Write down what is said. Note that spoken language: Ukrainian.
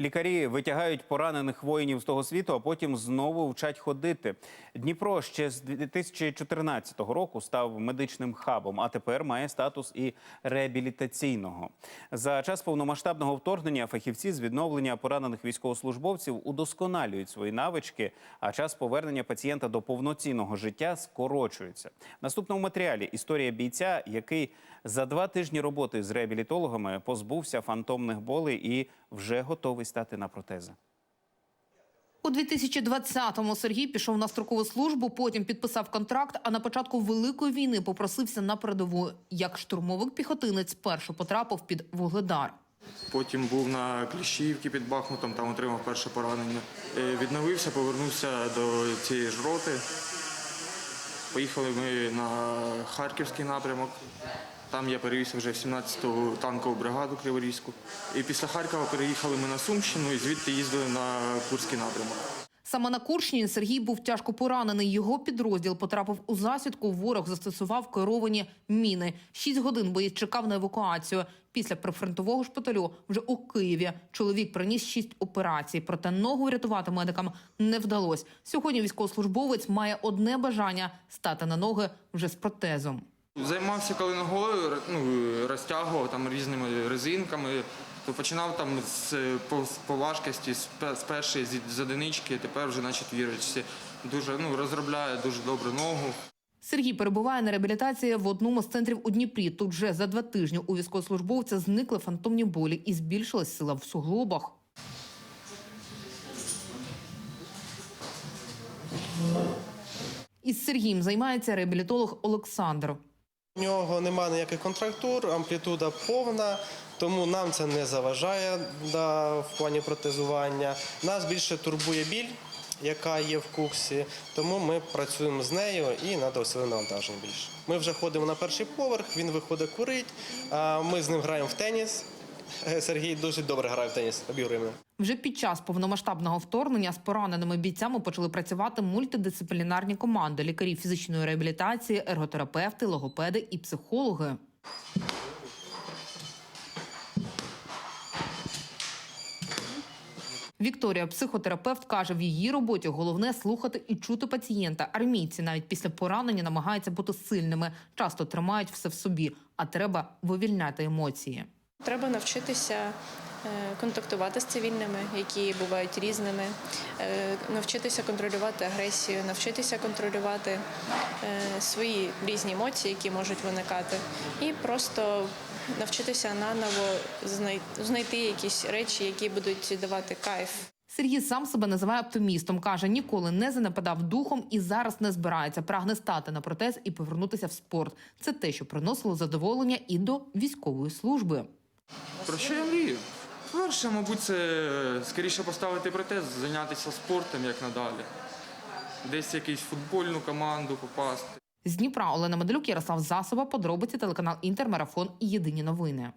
Лікарі витягають поранених воїнів з того світу, а потім знову вчать ходити. Дніпро ще з 2014 року став медичним хабом, а тепер має статус і реабілітаційного. За час повномасштабного вторгнення фахівці з відновлення поранених військовослужбовців удосконалюють свої навички, а час повернення пацієнта до повноцінного життя скорочується. Наступному матеріалі історія бійця, який за два тижні роботи з реабілітологами позбувся фантомних болей і вже готовий стати на протези. У 2020-му Сергій пішов на строкову службу, потім підписав контракт. А на початку великої війни попросився на передову. Як штурмовик-піхотинець спершу потрапив під Вугледар. Потім був на Кліщівці під Бахмутом, там отримав перше поранення. Е, Відновився, повернувся до цієї ж роти. Поїхали ми на Харківський напрямок. Там я перевівся вже в 17-ту танкову бригаду Криворізьку. І після Харкова переїхали ми на Сумщину і звідти їздили на Курський напрямок. Саме на Курщині Сергій був тяжко поранений. Його підрозділ потрапив у засідку. Ворог застосував керовані міни. Шість годин боєць чекав на евакуацію. Після прифронтового шпиталю вже у Києві чоловік приніс шість операцій. Проте ногу врятувати медикам не вдалось. Сьогодні військовослужбовець має одне бажання стати на ноги вже з протезом. Займався коли ногою, ну, розтягував там різними резинками, то починав там з по, по важкості з, з першої з одинички, тепер вже на четвірочці. Дуже ну, розробляє дуже добру ногу. Сергій перебуває на реабілітації в одному з центрів у Дніпрі. Тут вже за два тижні у військовослужбовця зникли фантомні болі і збільшилась сила в суглобах. Із Сергієм займається реабілітолог Олександр. У нього немає ніяких контрактур, амплітуда повна, тому нам це не заважає да, в плані протезування. Нас більше турбує біль, яка є в куксі, тому ми працюємо з нею і на осіле навантаження більше. Ми вже ходимо на перший поверх, він виходить курить, а ми з ним граємо в теніс. Е, Сергій дуже добре грає в теніс, обігруємо. Вже під час повномасштабного вторгнення з пораненими бійцями почали працювати мультидисциплінарні команди лікарі фізичної реабілітації, ерготерапевти, логопеди і психологи. Вікторія, психотерапевт, каже, в її роботі головне слухати і чути пацієнта. Армійці навіть після поранення намагаються бути сильними, часто тримають все в собі, а треба вивільняти емоції. Треба навчитися е, контактувати з цивільними, які бувають різними, е, навчитися контролювати агресію, навчитися контролювати е, свої різні емоції, які можуть виникати, і просто навчитися наново знайти якісь речі, які будуть давати кайф. Сергій сам себе називає оптимістом. каже, ніколи не занепадав духом і зараз не збирається. Прагне стати на протез і повернутися в спорт. Це те, що приносило задоволення і до військової служби. Про що я мрію? Перше, мабуть, це скоріше поставити протез, зайнятися спортом як надалі. Десь якусь футбольну команду попасти. З Дніпра Олена Медлюк, Ярослав Засоба, подробиці телеканал Інтермарафон і Єдині новини.